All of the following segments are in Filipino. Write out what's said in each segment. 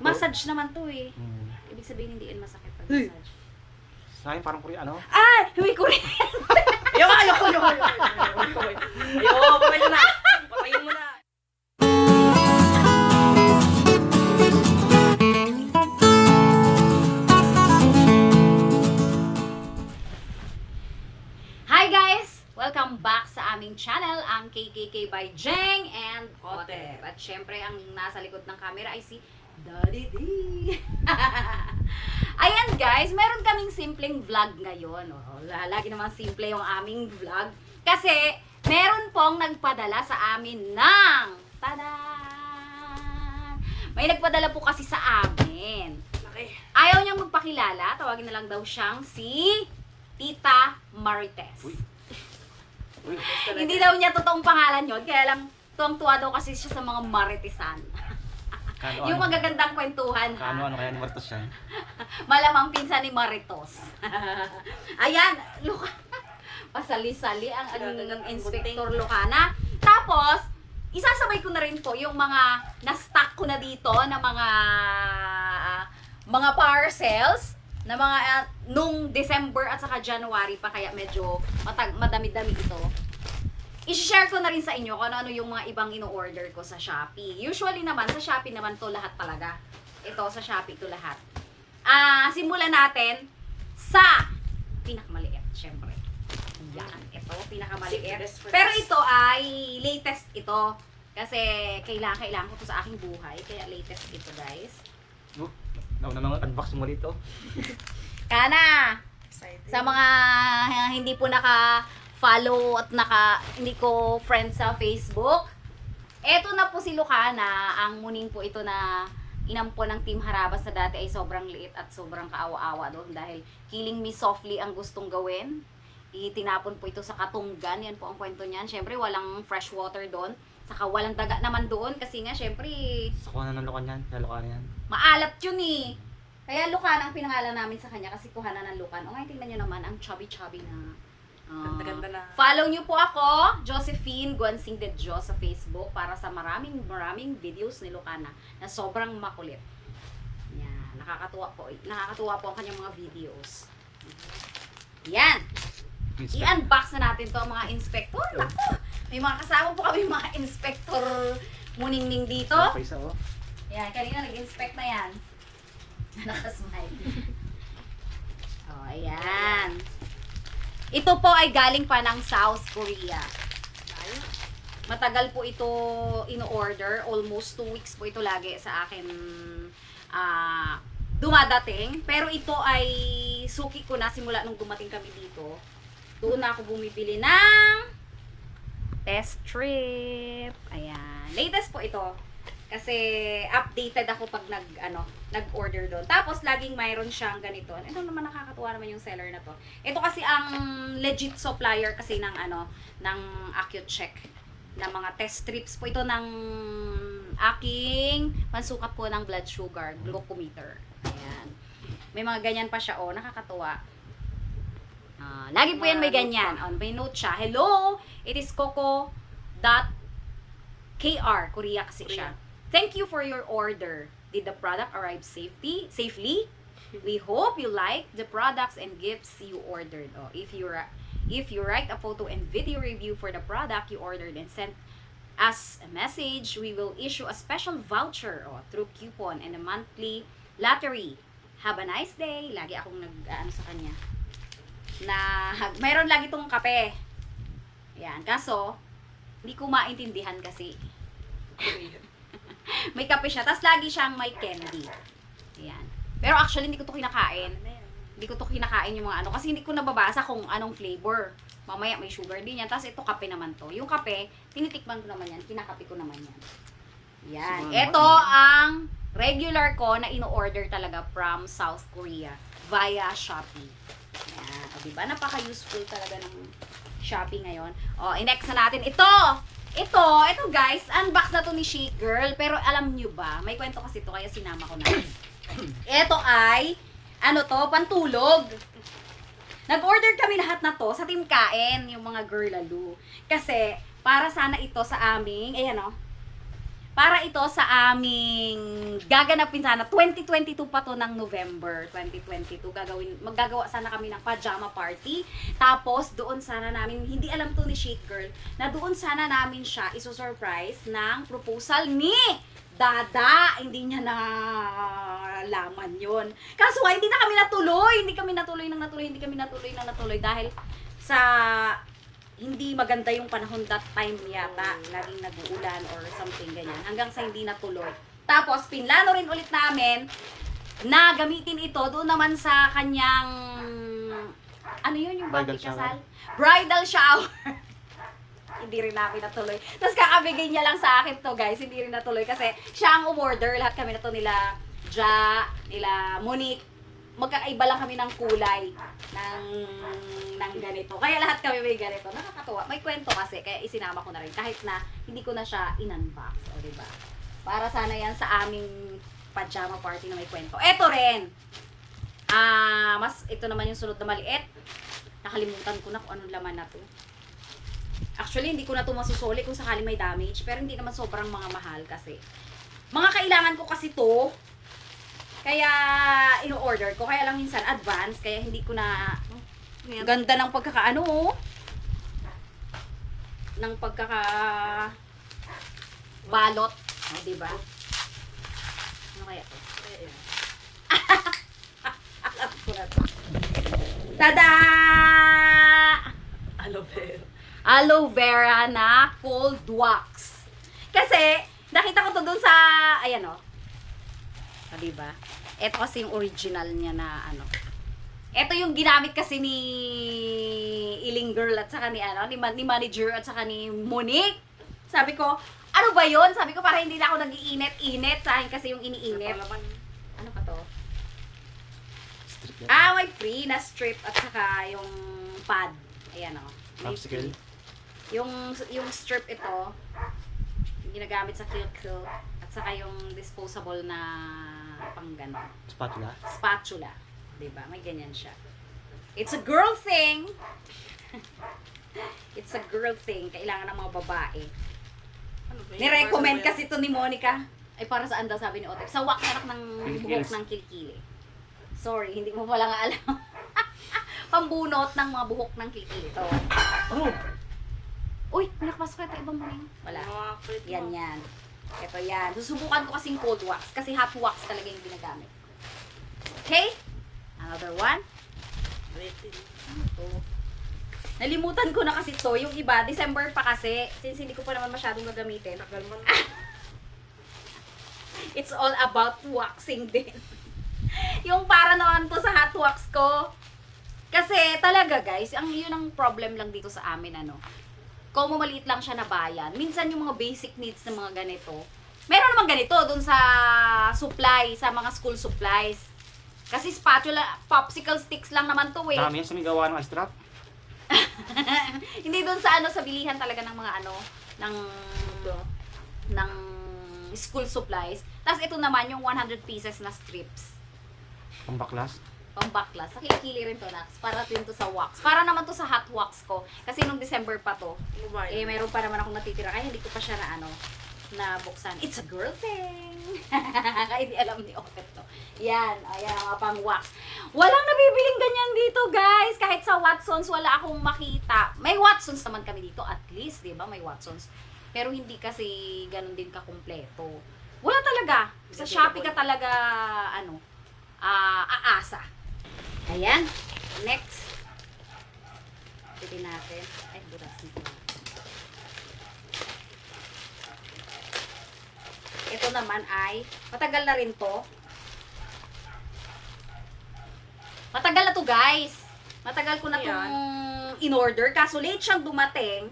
Massage naman to eh. Hmm. Ibig sabihin hindi yan masakit pag massage. Sa akin parang Korea, ano? Ay! Huwi ko rin! Ayoko, ayoko, ayoko. Ayoko, ayoko, patayin mo na. Patayin channel, ang KKK by Jeng and Otter. At syempre, ang nasa likod ng camera ay si Daddy D. Ayan guys, meron kaming simpleng vlog ngayon. Oh, lagi naman simple yung aming vlog. Kasi, meron pong nagpadala sa amin ng... Tada! May nagpadala po kasi sa amin. Ayaw niyang magpakilala, tawagin na lang daw siyang si Tita Marites. Uy. Hindi daw niya totoong pangalan yon, kaya lang tuwang-tuwa daw kasi siya sa mga Maritesan. kano, Yung ano? magagandang kwentuhan Kano, ha. ano kaya ni Martos yan? Malamang pinsan ni Maritos. Ayan, Luka. Pasali-sali ang, ang ang Inspector Lucana. Tapos, isasabay ko na rin po yung mga na-stock ko na dito na mga mga parcels na mga uh, nung December at saka January pa kaya medyo matag madami-dami ito. I-share ko na rin sa inyo kung ano-ano yung mga ibang ino-order ko sa Shopee. Usually naman, sa Shopee naman to lahat talaga. Ito, sa Shopee to lahat. Ah, simulan natin sa pinakamaliit, syempre. Yan, ito, pinakamaliit. Pero ito ay latest ito. Kasi kailangan, kailangan ko to sa aking buhay. Kaya latest ito, guys. Oh, nauna nang unbox mo dito. Kana! Excited. Sa mga uh, hindi po naka-follow at naka, hindi ko friend sa Facebook, eto na po si Lucana, ang muning po ito na inampo ng Team Harabas na dati ay sobrang liit at sobrang kaawa-awa doon dahil Killing Me Softly ang gustong gawin. Itinapon po ito sa Katunggan, yan po ang kwento niyan. Siyempre, walang fresh water doon. Saka walang daga naman doon kasi nga, siyempre, Sa kuha na ng lukan yan. Sa lukan yan. Maalat yun eh. Kaya Lucan ang pinangalan namin sa kanya kasi kuhanan ng Lucan. O ngayon tingnan nyo naman ang chubby-chubby na. ah, Ganda-ganda na. Follow nyo po ako, Josephine Guansing de Dios sa Facebook para sa maraming maraming videos ni Lucana na sobrang makulit. Yan, nakakatuwa po. Nakakatuwa po ang kanyang mga videos. Yan, i-unbox na natin to mga inspector. Naku, may mga kasama po kami mga inspector muningning dito. Face oh. Yan, kanina nag-inspect na yan. Nakasmile. oh, ayan. Ito po ay galing pa ng South Korea. Matagal po ito in-order. Almost two weeks po ito lagi sa akin ah, dumadating. Pero ito ay suki ko na simula nung dumating kami dito. Doon na ako bumibili ng test trip. Ayan. Latest po ito. Kasi updated ako pag nag ano, nag-order doon. Tapos laging mayroon siyang ganito. Ito naman nakakatuwa naman yung seller na to. Ito kasi ang legit supplier kasi ng ano, ng AccuCheck na mga test strips po ito ng aking pansukat po ng blood sugar, glucometer. Ayan. May mga ganyan pa siya, oh, nakakatuwa. Ah, lagi po yan may ganyan. On may note siya. Hello, it is coco dot KR, Korea kasi Korea. siya. Thank you for your order. Did the product arrive safety, safely? We hope you like the products and gifts you ordered. Oh, if you if you write a photo and video review for the product you ordered and sent us a message, we will issue a special voucher oh, through coupon and a monthly lottery. Have a nice day. Lagi akong nag ano sa kanya. Na mayroon lagi tong kape. Yan, kaso hindi ko maintindihan kasi may kape siya. Tapos lagi siyang may candy. Ayan. Pero actually, hindi ko to kinakain. Hindi ko to kinakain yung mga ano. Kasi hindi ko nababasa kung anong flavor. Mamaya may sugar din yan. Tapos ito kape naman to. Yung kape, tinitikman ko naman yan. Kinakape ko naman yan. Yan. Ito ang regular ko na ino-order talaga from South Korea via Shopee. Yan. O, diba? Napaka-useful talaga ng Shopee ngayon. O, i-next na natin. Ito! Ito, ito guys, unbox na to ni Chic Girl. Pero alam nyo ba, may kwento kasi to kaya sinama ko na. ito ay, ano to, pantulog. Nag-order kami lahat na to sa Team Kain, yung mga girl lalo. Kasi, para sana ito sa aming, ayan o, Para ito sa aming gaganapin sana. 2022 pa to ng November 2022. Gagawin, maggagawa sana kami ng pajama party. Tapos, doon sana namin, hindi alam to ni Sheet Girl, na doon sana namin siya iso-surprise ng proposal ni Dada. Hindi niya na laman yon Kaso hindi na kami natuloy. Hindi kami natuloy nang natuloy. Hindi kami natuloy nang natuloy dahil sa hindi maganda yung panahon that time yata. Laging nag-uulan or something ganyan. Hanggang sa hindi natuloy. Tapos, pinlano rin ulit namin na gamitin ito doon naman sa kanyang ano yun yung Bridal shower. kasal? Bridal shower. hindi rin namin natuloy. Tapos kakabigay niya lang sa akin to guys. Hindi rin natuloy kasi siya ang umorder. Lahat kami na to nila Ja, nila Monique. Magkakaiba lang kami ng kulay ng, ng ganito. Kaya lahat kami may ganito. Nakakatuwa. May kwento kasi. Kaya isinama ko na rin. Kahit na hindi ko na siya in-unbox. O, diba? Para sana yan sa aming pajama party na may kwento. Eto rin. Ah, mas ito naman yung sunod na maliit. Nakalimutan ko na kung anong laman na to. Actually, hindi ko na ito masusuli kung sakali may damage. Pero hindi naman sobrang mga mahal kasi. Mga kailangan ko kasi to. Kaya, ino-order ko. Kaya lang minsan advance. Kaya hindi ko na... Ganda ng pagkakaano. oh. Ng pagkaka... Balot. O, diba? Ano kaya to? Alam ko na to. Tada! Aloe vera. aloe vera na cold wax. Kasi, nakita ko to dun sa, ayan o. O, diba? Ito kasi yung original niya na ano. Ito yung ginamit kasi ni Iling Girl at saka ni ano, ni, ni manager at saka ni Monique. Sabi ko, ano ba yon? Sabi ko, para hindi na ako nag-iinit-init. Sa akin kasi yung iniinit. Ano pa to? Strip yan. Ah, may free na strip at saka yung pad. Ayan o. Popsicle. free. Yung, yung strip ito, ginagamit sa kill at saka yung disposable na pang gano, Spatula. spatula. 'Di ba May ganyan siya. It's a girl thing. It's a girl thing. Kailangan ng mga babae. Ano ba yun? Nirecommend kasi to ni Monica. Ay, para saan daw sabi ni Otek? Sa wax anak ng buhok ng kilikili. Sorry, hindi mo pala nga alam. Pambunot ng mga buhok ng kilikili. To. Oh! Uy, nakapasok ito ibang Wala. Mga mo. Yan, yan. Ito yan. Susubukan ko kasing cold wax. Kasi hot wax talaga yung ginagamit. Okay? Another one. Ito. Nalimutan ko na kasi to. Yung iba, December pa kasi. Since hindi ko pa naman masyadong gagamitin. Tagal. It's all about waxing din. yung para naman to sa hot wax ko. Kasi talaga guys, ang yun ang problem lang dito sa amin ano. Kung maliit lang siya na bayan, minsan yung mga basic needs ng mga ganito, meron naman ganito dun sa supply, sa mga school supplies. Kasi spatula, popsicle sticks lang naman to eh. Dami yan sa may gawa ng strap. Hindi dun sa ano, sa bilihan talaga ng mga ano, ng Ito. ng school supplies. Tapos ito naman yung 100 pieces na strips. Pambaklas. Pambaklas. Sa kilikili rin to, Nax. Para din to sa wax. Para naman to sa hot wax ko. Kasi nung December pa to, ba eh, meron pa naman akong natitira. Kaya hindi ko pa siya na ano, na buksan. It's a girl thing. Kaya hindi alam ni Oket to. Yan. Ayan, mga pang wax. Walang nabibiling ganyan dito, guys. Kahit sa Watsons, wala akong makita. May Watsons naman kami dito, at least, di ba? May Watsons. Pero hindi kasi ganun din kakumpleto. Wala talaga. Sa Shopee ka talaga, ano, ah, aasa. Ayan. Next. Pwede natin. Ay, buras nito. Ito naman ay, matagal na rin to. Matagal na to guys. Matagal ko na itong in-order. Kaso late siyang dumating.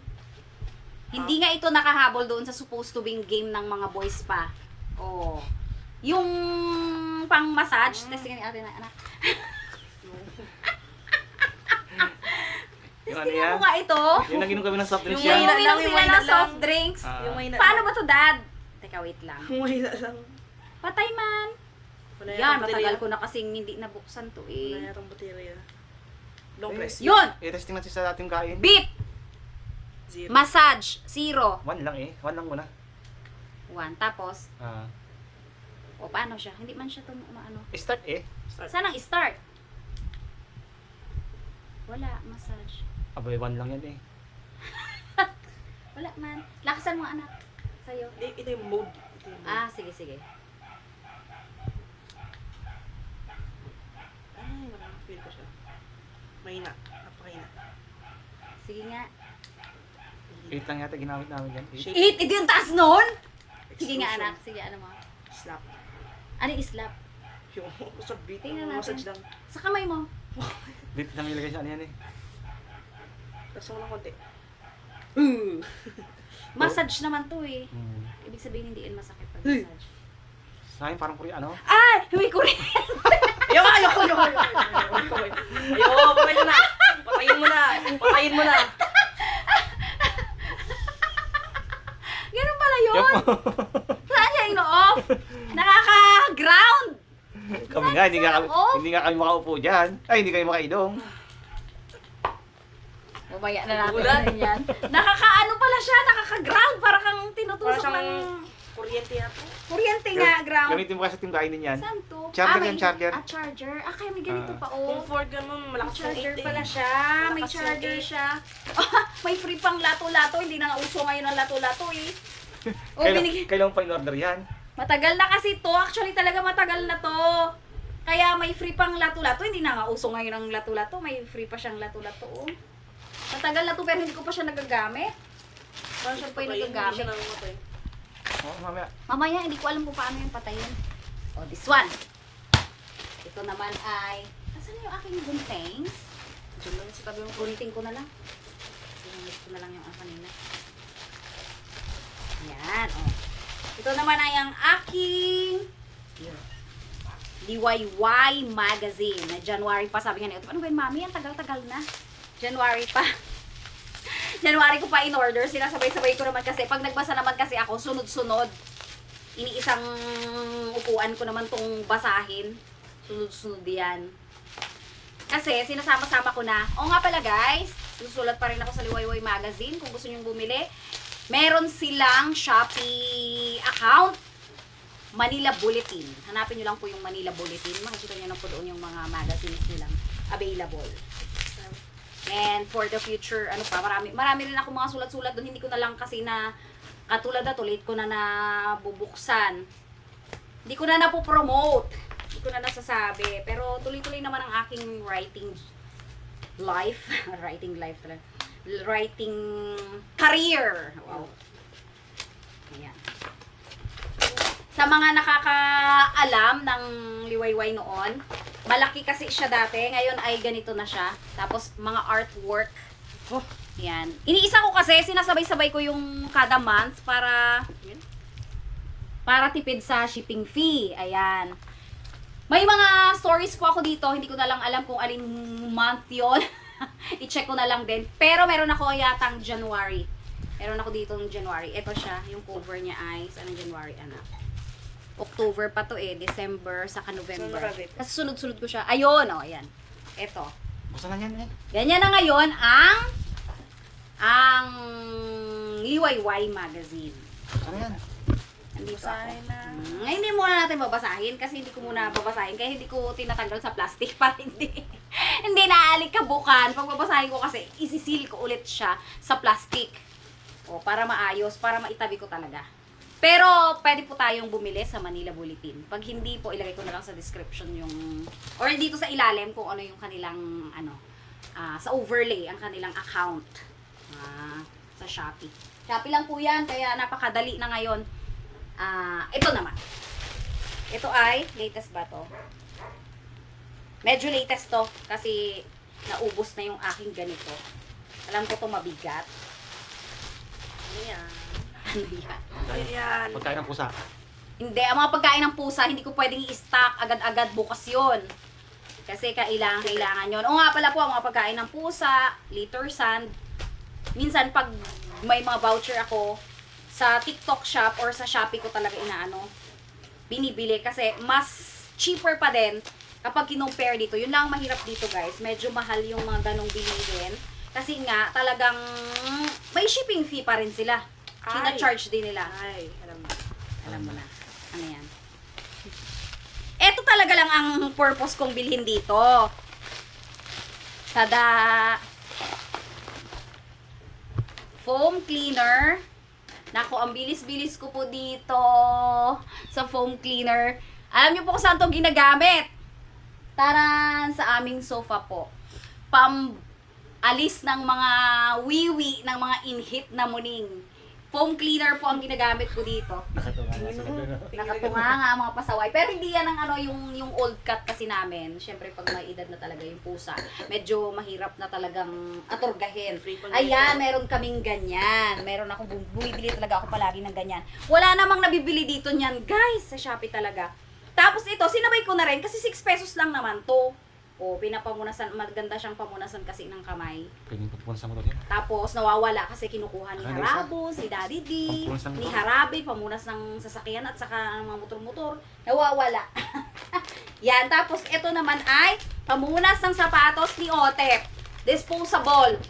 Hindi nga ito nakahabol doon sa supposed to being game ng mga boys pa. Oh. Yung pang massage, testingin natin na anak. Yung ano Testingin yan? mo nga ito. Yung naginom kami ng soft drinks Yung yan. may- Uminom sila ng na soft drinks. Ah. Yung may na Paano ba to, dad? Teka, wait lang. May na lang. Patay man. Wala Yan, matagal ko na kasing hindi nabuksan to Wala eh. yatang baterya. Long Eh, press. Yun! I-testing natin sa dating kain. Beep! Zero. Massage, zero. One lang eh. One lang muna. One. Tapos, Ah. o paano siya? Hindi man siya tum ano. start eh. Start. Saan ang start? Wala, massage. Abay, one lang yan eh. Wala man. Lakasan mo anak. Sa'yo. Ito, ito yung mode. Ito yung mode. Ah, sige, sige. Ay, nakaka-feel ko siya. Mahina. Napakahina. Sige nga. Eight lang yata ginamit namin yan. Eight. Eight! Ito yung taas nun! Sige nga anak. Sige, ano mo? Slap. Ano yung slap? Yung sa beat. Tingnan natin. massage lang. Sa kamay mo. Dito na nilagay siya ano yan eh. Tapos mo ng konti. Massage naman to eh. Hmm. Ibig sabihin hindi yun masakit pag massage. Sa akin parang kuri ano. Ay! May kuri! Ayoko, ayoko, ayoko, ayoko, ayoko, ayoko, patayin mo na. Patayin mo na. Patayin mo na. Ganun pala yun! Saan siya ino-off? Nakaka-ground! kami nga, hindi nga kami, Oh. hindi nga kami makaupo dyan. Ay, hindi kayo makaidong. Mamaya na natin Ulan. ano yan. Nakaka-ano pala siya, nakaka-ground. Para kang Para tinutusok siyang ng kuryente na to. kuryente nga, ground. Gamitin mo kasi sa timbahin yan. Saan to? Charger may- yan, charger. Ah, charger. Ah, kaya may ganito Ah. pa, Kung oh. Ford ganun, May malakas yung charger 8 pala siya. May Malakas yung charger eight. siya. may free pang lato-lato. Hindi na nga uso ngayon ang lato-lato eh. Oh, Kailan, binig- kailan pa in-order yan? Matagal na kasi to. Actually, talaga matagal na to. Kaya may free pang lato-lato. Hindi na nga uso ngayon ang lato-lato. May free pa siyang lato-lato. Oh. Matagal na to pero hindi ko pa siya nagagamit. Parang siya pa yung nagagamit. Oh, mamaya. Mamaya, hindi ko alam kung paano yung patayin. Oh, this one. Ito naman ay... Asan yung aking gunting? Diyan lang sa tabi mo. Gunting ko na lang. Gunting ko na lang yung ang kanina. Yan, oh. Ito naman ay ang aking Yeah. DIY magazine na January pa. Sabi nga nito, ano ba yun, mami? Ang tagal-tagal na. January pa. January ko pa in order. Sinasabay-sabay ko naman kasi. Pag nagbasa naman kasi ako, sunod-sunod. Iniisang upuan ko naman tong basahin. Sunod-sunod yan. Kasi sinasama-sama ko na. O nga pala guys, susulat pa rin ako sa Liwayway Magazine kung gusto nyong bumili. Meron silang Shopee account. Manila Bulletin. Hanapin nyo lang po yung Manila Bulletin. Makikita nyo lang po doon yung mga magazines nilang available. And for the future, ano pa, marami, marami rin ako mga sulat-sulat doon. Hindi ko na lang kasi na, katulad na to, late ko na nabubuksan. Hindi ko na napopromote. Hindi ko na nasasabi. Pero tuloy-tuloy naman ang aking writing life. writing life talaga. Writing career. Wow. Ayan. Sa mga nakakaalam ng liwayway noon, malaki kasi siya dati. Ngayon ay ganito na siya. Tapos mga artwork. Oh. Yan. Iniisa ko kasi, sinasabay-sabay ko yung kada month para para tipid sa shipping fee. Ayan. May mga stories po ako dito. Hindi ko na lang alam kung aling month yon I-check ko na lang din. Pero meron ako yatang January. Meron ako dito ng January. Ito siya. Yung cover niya ay, ang January, anak? October pa to eh. December, saka November. Kasi sunod-sunod ko siya. Ayun, oh, ayan. Ito. Basta na yan eh. Ganyan na ngayon ang ang Liwayway Magazine. Basta na yan. Nandito Basahin ako. na. Mm, Ngayon hindi muna natin babasahin kasi hindi ko muna babasahin kaya hindi ko tinatanggal sa plastic para hindi hindi naalikabukan. Pag babasahin ko kasi isisil ko ulit siya sa plastic. O para maayos, para maitabi ko talaga. Pero pwede po tayong bumili sa Manila Bulletin. Pag hindi po ilagay ko na lang sa description yung or dito sa ilalim kung ano yung kanilang ano ah, sa overlay ang kanilang account ah, sa Shopee. Shopee lang po 'yan kaya napakadali na ngayon. Ah, ito naman. Ito ay latest ba to? Medyo latest to kasi naubos na yung aking ganito. Alam ko to mabigat. Ano yan? Ano yan? Ano yan? Pagkain ng pusa. Hindi, ang mga pagkain ng pusa, hindi ko pwedeng i-stock agad-agad bukas yon. Kasi kailangan, kailangan yon. O nga pala po, ang mga pagkain ng pusa, litter sand. Minsan, pag may mga voucher ako, sa TikTok shop or sa Shopee ko talaga inaano, binibili. Kasi mas cheaper pa din kapag kinumpare dito. Yun lang ang mahirap dito guys. Medyo mahal yung mga ganong bilihin. Kasi nga, talagang may shipping fee pa rin sila. Ay. Sina-charge din nila. Ay, alam mo. Alam mo na. Ano yan? Ito talaga lang ang purpose kong bilhin dito. Tada! Foam cleaner. Nako, ang bilis-bilis ko po dito sa foam cleaner. Alam niyo po kung saan to ginagamit? Taran! Sa aming sofa po. Pam alis ng mga wiwi ng mga inhit na muning. Foam cleaner po ang ginagamit ko dito. Nakatunga na sila doon. oh. Nakatunga nga ang mga pasaway. Pero hindi yan ang ano, yung, yung old cut kasi namin. Siyempre, pag may edad na talaga yung pusa, medyo mahirap na talagang aturgahin. Ayan, meron kaming ganyan. Meron akong bum- bumibili talaga ako palagi ng ganyan. Wala namang nabibili dito niyan, guys, sa Shopee talaga. Tapos ito, sinabay ko na rin kasi 6 pesos lang naman to. O, pinapamunasan, maganda siyang pamunasan kasi ng kamay. Pwedeng pagpunan sa motor yan. Tapos nawawala kasi kinukuha ni Ano Harabo, si Daddy D, Pampunas ng ni. Harabe, pamunas ng sasakyan at saka ng mga motor-motor. Nawawala. Yan, tapos ito naman ay pamunas ng sapatos ni Otep. Disposable.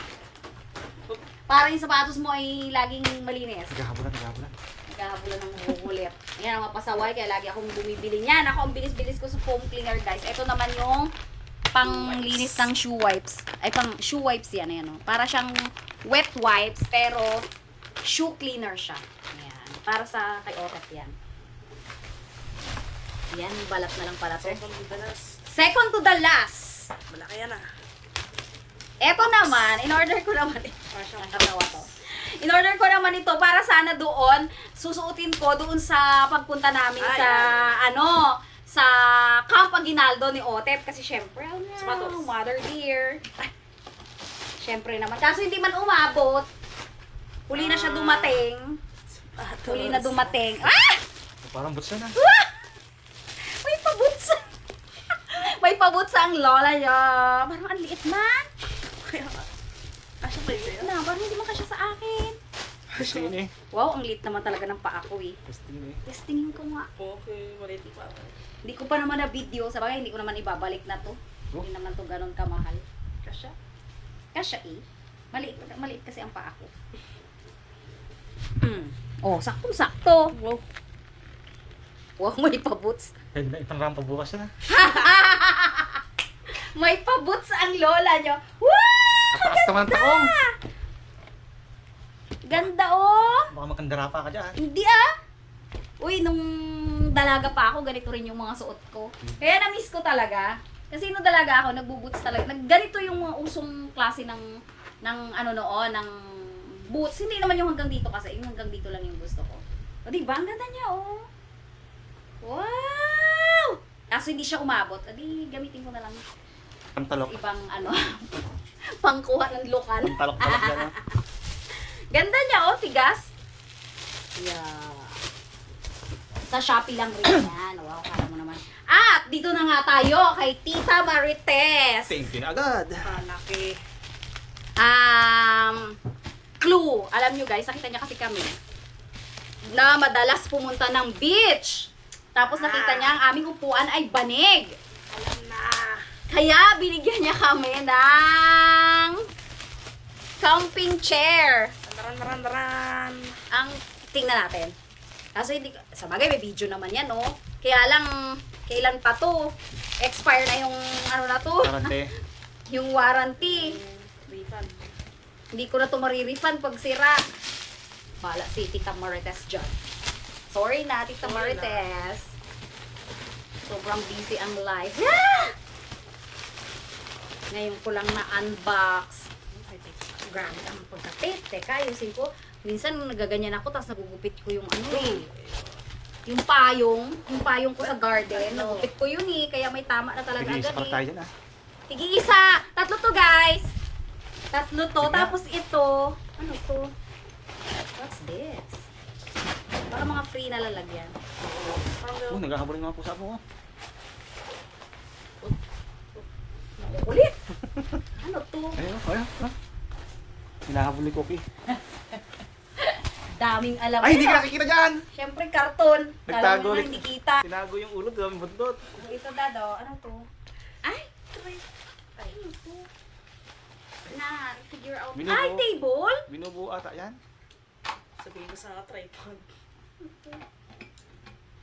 Para yung sapatos mo ay laging malinis. Naghahabulan, naghahabulan. Naghahabulan ng hukulit. Yan ang mga pasaway, kaya lagi akong bumibili niyan. Ako ang bilis-bilis ko sa foam cleaner, guys. Ito naman yung panglinis ng shoe wipes. Ay, pang shoe wipes yan. Ayan, oh. Para siyang wet wipes, pero shoe cleaner siya. Ayan. Para sa kay Otep yan. Yan, balat na lang pala to. Second with the last. Second to the last. Malaki yan ah. Eto naman, in order ko naman, nakakatawa to. In order ko naman ito para sana doon, susuotin ko doon sa pagpunta namin Ay, sa, ay. ano, sa Camp Aguinaldo ni Otep. Kasi syempre, ano yan, Sapatos. mother dear. Syempre naman. Kaso hindi man umabot. Huli na siya dumating. Huli na dumating. Ah! Oh, Parang butsa na. May paboots. May paboots ang lola niya. Parang ang liit man. Asya ba yun? Na, parang hindi man kasya sa akin. Testingin eh. Wow, ang liit naman talaga ng paa ko eh. Testingin eh. Testingin ko nga. Okay, maliit pa ako. Hindi ko pa naman na video. Sa bagay, hindi ko naman ibabalik na to. Oh. Hindi naman to ganun kamahal. Kasya. Kasya eh. Maliit, maliit kasi ang paa ko. Mm. Oh, saktong-sakto. Wow. Wow, may paboots. Pwede na itang rampa bukas na. May paboots ang lola nyo. Wow! Taas naman taong. Ganda oh! Baka magkandara pa ka dyan. Hindi ah! Uy, nung dalaga pa ako, ganito rin yung mga suot ko. Kaya na-miss ko talaga. Kasi nung dalaga ako, nagbuboots talaga. Nag, ganito yung mga usong klase ng, ng ano noon, ng boots. Hindi naman yung hanggang dito kasi, yung hanggang dito lang yung gusto ko. O diba, ang ganda niya oh. Wow! Kaso hindi siya umabot. Adi, gamitin ko na lang Pantalok. ibang ano, pangkuha ng lukan. Pantalok-talok yan. ah. Ganda niya, oh, tigas. Yeah. Sa Shopee lang rin yan. Wow, kala mo naman. At dito na nga tayo kay Tita Marites. Thank you na agad. Malaki. Um, clue. Alam nyo guys, nakita niya kasi kami na madalas pumunta ng beach. Tapos nakita niya ang aming upuan ay banig. Alam na. Kaya binigyan niya kami ng camping chair. Daran, daran, daran. ang tingnan natin. Kaso hindi, sa bagay may video naman yan, no? Kaya lang, kailan pa to? Expire na yung, ano na to? Tarante. Yung warranty. Refund. Hindi ko na to marirefund pag sira. Bala si Tita Marites dyan. Sorry na, Tita Sorry na. Marites. Sobrang busy ang life. Ngayon ko lang na-unbox. Grabe ang pagkapit. Teka, ayusin ko. Minsan nagaganyan ako, tapos nagugupit ko yung ano eh. Yung payong, yung payong ko sa garden, nagupit ko yun eh, kaya may tama na talaga pala eh. tayo dyan ah. Tig-isa. Tatlo to, guys. Tatlo to. Sige. Tapos ito. Ano to? What's this? Para mga free na lalagyan. Oh, naghahabol yung mga pusa mo. oh. Ulit. ano to? Ayun, ayun. ah. Hinahabol ni Cookie. Daming alam. Ay, hindi Ano? ka nakikita dyan! Siyempre, karton. Nagtago mo na ulit. hindi kita. Tinago yung ulo, daming buntot. Ito, Dado. Ano to? Ay, try. Ay, ano to? Na, figure out. Binubuo. Ay, table? Binubuo ata yan. sabihin ko sa tripod.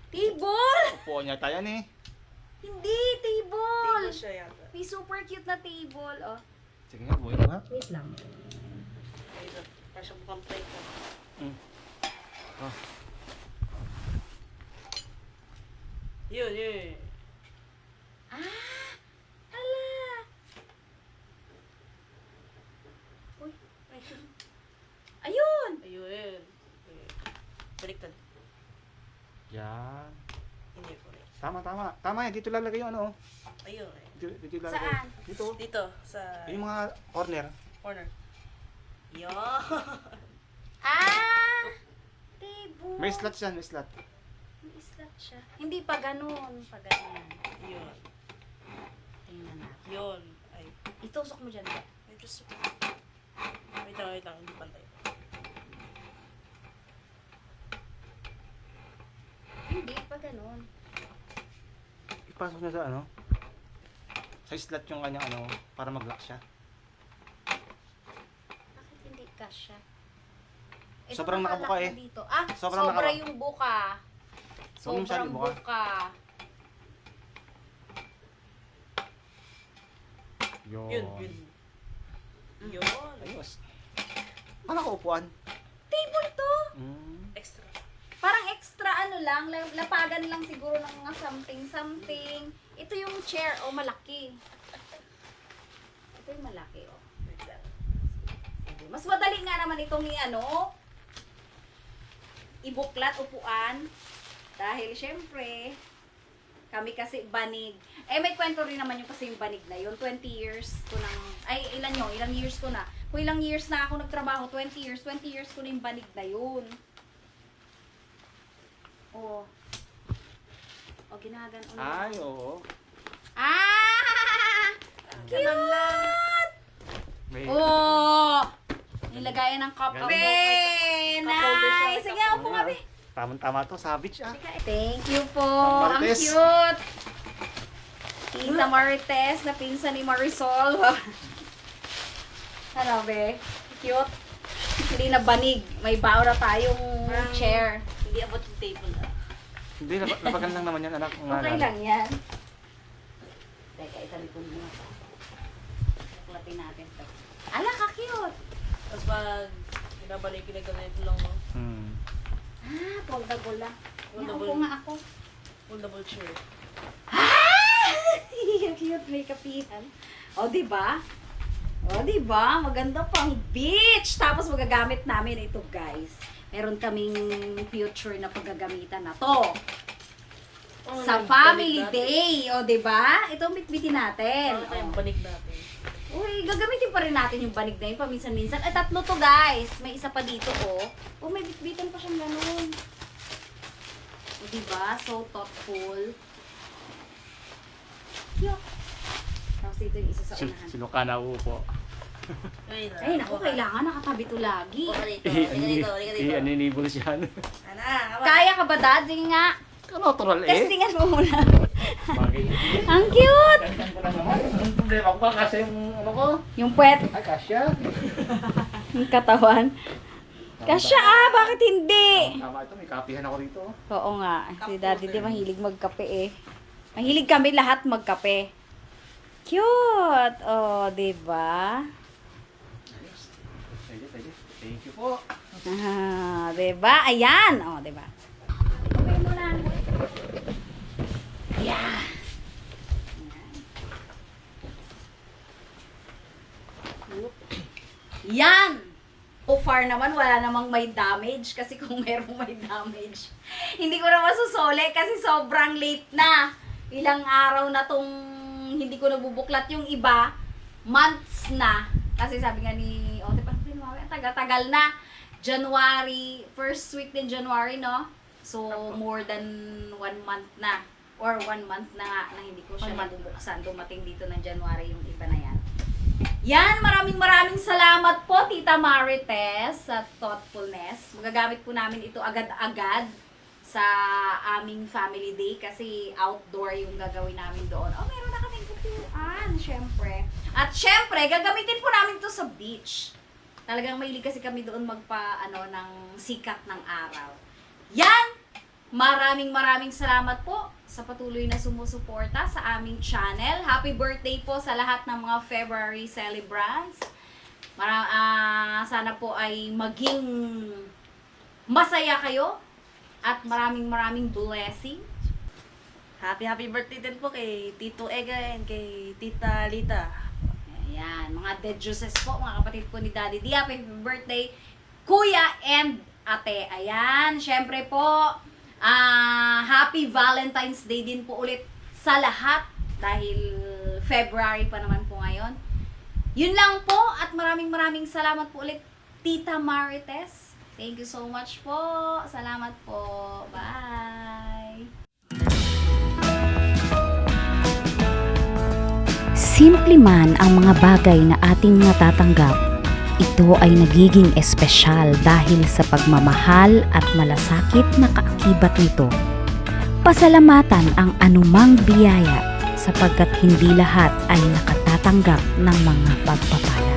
Table! Upuan niya tayo eh. Hindi, table! Table siya yata. May super cute na table, oh. Sige nga, buhay na. Wait lang. Ay, ito. Para siya mukhang plate. Mm. Oh. Yun, yun. Ah! Hala! Uy, Ayun. ayun! Ayun, yun. Ayun. Baliktad. Yan. Hindi ko. Tama, tama. Tama yan. Dito lalagay yung ano. oh. Ayun. ayun. Dito, dito lalagay. Saan? Dito. Dito, sa Yung mga corner. corner. Yun. May slot yan, may slot. May slot siya. Hindi pa ganun. Pa ganun. Yun. Tingnan natin. Yun. Ay. Itusok mo dyan. Medyo su- Wait lang, wait lang. Hindi pantay. Hindi pa ganun. Ipasok niya sa ano. Sa slot yung kanyang ano, para mag-lock siya. Bakit hindi kasya? Sobrang nakabuka na eh. Dito. Ah, Sobrang sobra nakabuka. yung buka. Masyadong Sobrang buka. buka. Yun. Yun, yun. Yun. Ayos. Ano ka upuan? Table to! Mm. Extra. Parang extra ano lang, la- lapagan lang siguro ng mga something-something. Ito yung chair, oh malaki. Ito yung malaki, oh. Mas madali nga naman itong i-ano, ibuklat upuan. Dahil syempre, kami kasi banig. Eh, may kwento rin naman yung kasi yung banig na yun. 20 years ko nang, ay ilan yun, ilang years ko na. Kung ilang years na ako nagtrabaho, 20 years, 20 years ko na yung banig na yun. Oh. Oh, ginagano na. Ay, oo. Ah! Cute! May, Oh! Nilagayan ng kape. Ganun. Nice! Sige, upo nga, be. Tamang-tama to, savage ah. Thank you po. Ang Marites. cute. Tita Marites na pinsan ni Marisol. ano, be? Cute. Hindi na banig. May bao na tayong Parang- chair. Hindi abot yung table ah. Hindi, lab- labagan lang naman yan, anak. Kung Okay ano. lang yan. Teka, italipon mo na ito. Suklatin natin ito. Ala, ka-cute. Tapos pag binabalik, ginaganito lang mo. Hmm. Ah, foldable lang. Foldable. Naupo nga ako. Foldable chair. Ah! Cute, may kapihan. O, di ba? O, di ba? Maganda pang beach. Tapos magagamit namin ito, guys. Meron kaming future na paggagamitan na to. Oh, Sa family day. O, di ba? Ito ang bitbitin natin. Bakit yung O. banig natin? Uy, gagamitin pa rin natin yung banig na yun paminsan-minsan. Ay, tatlo to, guys. May isa pa dito, oh. Oh, may bitbitan pa siyang ganun. O, diba? So thoughtful. Cute. Tapos dito yung isa sa Si, unahan. si Luca na upo. Ay, Ay, naku, kailangan nakatabi to lagi. Halika dito, halika dito. I-enable siya. Ana, kawan. Kaya ka ba, Dad? Sige nga. Natural eh. Testingan mo muna. Ang cute! Ang problema ko pa kasi yung ano ko. Yung puwet. Ay, kasya. Yung katawan. Kasya ah, bakit hindi? Tama ito, may kapihan ako rito. Oo nga. Si Daddy di mahilig magkape eh. Mahilig kami lahat magkape. Cute! Oh, di ba? Thank you po. Ah, di ba? Ayan! Oh, di ba? Okay mo na. Yeah. Yan! So far naman, wala namang may damage. Kasi kung merong may damage, hindi ko na masusole kasi sobrang late na. Ilang araw na tong hindi ko nabubuklat yung iba. Months na. Kasi sabi nga ni, o, oh, diba, ang tagal-tagal na. January, first week din January, no? So, more than one month na. Or one month na nga na hindi ko siya nabubuksan. Dumating dito ng January yung iba na yan. Yan, maraming maraming salamat po, Tita Marites, sa thoughtfulness. Magagamit po namin ito agad-agad sa aming family day kasi outdoor yung gagawin namin doon. Oh, meron na kaming upuan, syempre. At syempre, gagamitin po namin to sa beach. Talagang mahilig kasi kami doon magpa, ano, ng sikat ng araw. Yan! maraming maraming salamat po sa patuloy na sumusuporta sa aming channel. Happy birthday po sa lahat ng mga February celebrants. Mara ah, sana po ay maging masaya kayo at maraming maraming blessing. Happy happy birthday din po kay Tito Ega and kay Tita Lita. Ayan, mga dead juices po, mga kapatid po ni Daddy D. Happy birthday, Kuya and Ate. Ayan, syempre po, ah Happy Valentine's Day din po ulit sa lahat dahil February pa naman po ngayon. Yun lang po at maraming maraming salamat po ulit, Tita Marites. Thank you so much po. Salamat po. Bye. Simple man ang mga bagay na ating natatanggap, ito ay nagiging espesyal dahil sa pagmamahal at malasakit na kaakibat nito. Pasalamatan ang anumang biyaya sapagkat hindi lahat ay nakatatanggap ng mga pagpapala.